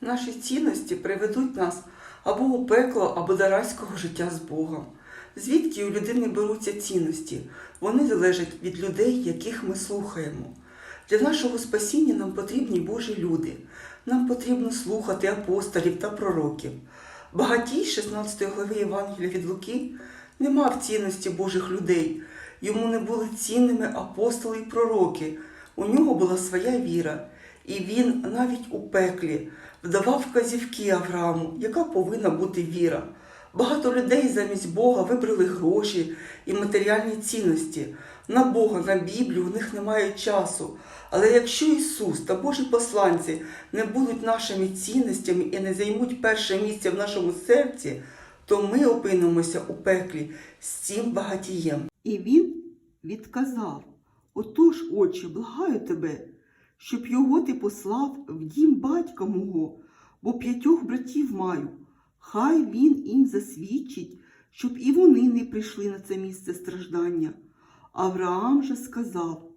Наші цінності приведуть нас або у пекло, або до райського життя з Богом. Звідки у людини беруться цінності? Вони залежать від людей, яких ми слухаємо. Для нашого спасіння нам потрібні Божі люди. Нам потрібно слухати апостолів та пророків. Багатій 16 глави Євангелія від Луки не мав цінності Божих людей. Йому не були цінними апостоли і пророки. У нього була своя віра, і він навіть у пеклі вдавав вказівки Аврааму, яка повинна бути віра. Багато людей замість Бога вибрали гроші і матеріальні цінності. На Бога, на Біблію у них немає часу. Але якщо Ісус та Божі посланці не будуть нашими цінностями і не займуть перше місце в нашому серці, то ми опинимося у пеклі з цим багатієм. І він відказав: Отож, отче, благаю тебе, щоб його ти послав в дім батька мого, бо п'ятьох братів маю. Хай він їм засвідчить, щоб і вони не прийшли на це місце страждання. Авраам же сказав: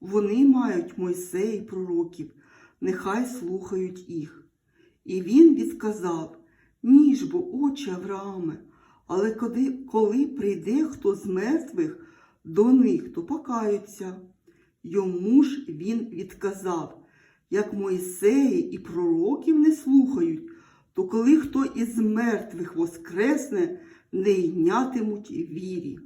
вони мають Мойсея пророків, нехай слухають їх. І він відказав: Ні ж бо, отче Аврааме, але коли, коли прийде хто з мертвих до них, то покаються. Йому ж він відказав, як Моїсеї і пророків не слухають, то коли хто із мертвих воскресне, не йнятимуть вірі.